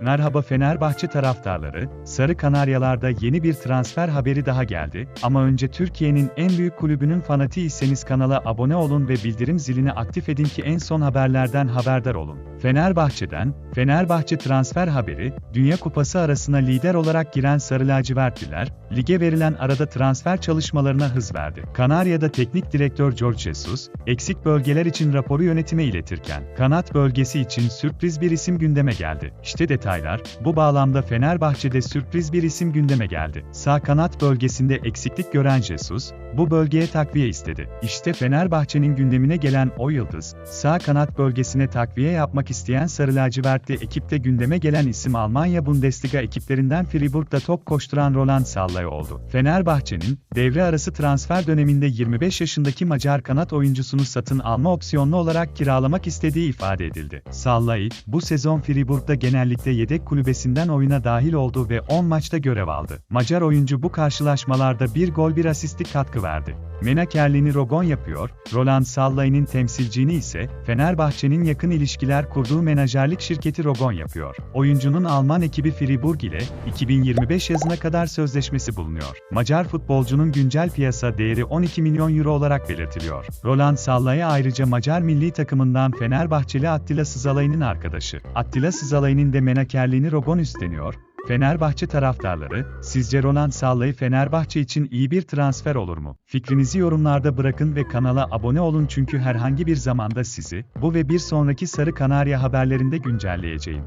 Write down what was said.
Merhaba Fenerbahçe taraftarları, Sarı Kanaryalar'da yeni bir transfer haberi daha geldi ama önce Türkiye'nin en büyük kulübünün fanatiğiyseniz kanala abone olun ve bildirim zilini aktif edin ki en son haberlerden haberdar olun. Fenerbahçe'den, Fenerbahçe transfer haberi, Dünya Kupası arasına lider olarak giren Sarı Lacivertliler, lige verilen arada transfer çalışmalarına hız verdi. Kanarya'da teknik direktör George Jesus, eksik bölgeler için raporu yönetime iletirken, kanat bölgesi için sürpriz bir isim gündeme geldi. İşte detaylar, bu bağlamda Fenerbahçe'de sürpriz bir isim gündeme geldi. Sağ kanat bölgesinde eksiklik gören Jesus, bu bölgeye takviye istedi. İşte Fenerbahçe'nin gündemine gelen o yıldız, sağ kanat bölgesine takviye yapmak isteyen Sarı Lacivertli ekipte gündeme gelen isim Almanya Bundesliga ekiplerinden Fribourg'da top koşturan Roland Sallay oldu. Fenerbahçe'nin, devre arası transfer döneminde 25 yaşındaki Macar kanat oyuncusunu satın alma opsiyonlu olarak kiralamak istediği ifade edildi. Sallay, bu sezon Fribourg'da genellikle yedek kulübesinden oyuna dahil oldu ve 10 maçta görev aldı. Macar oyuncu bu karşılaşmalarda bir gol bir asistlik katkı verdi. Menakerliğini Rogon yapıyor, Roland Sallay'ın temsilcini ise Fenerbahçe'nin yakın ilişkiler kurduğu menajerlik şirketi Rogon yapıyor. Oyuncunun Alman ekibi Fribourg ile 2025 yazına kadar sözleşmesi bulunuyor. Macar futbolcunun güncel piyasa değeri 12 milyon euro olarak belirtiliyor. Roland Sallay'a ayrıca Macar milli takımından Fenerbahçeli Attila Sızalay'ın arkadaşı. Attila Sızalay'ın de menakerliğini Rogon üstleniyor, Fenerbahçe taraftarları, sizce Roland Sallay Fenerbahçe için iyi bir transfer olur mu? Fikrinizi yorumlarda bırakın ve kanala abone olun çünkü herhangi bir zamanda sizi, bu ve bir sonraki Sarı Kanarya haberlerinde güncelleyeceğim.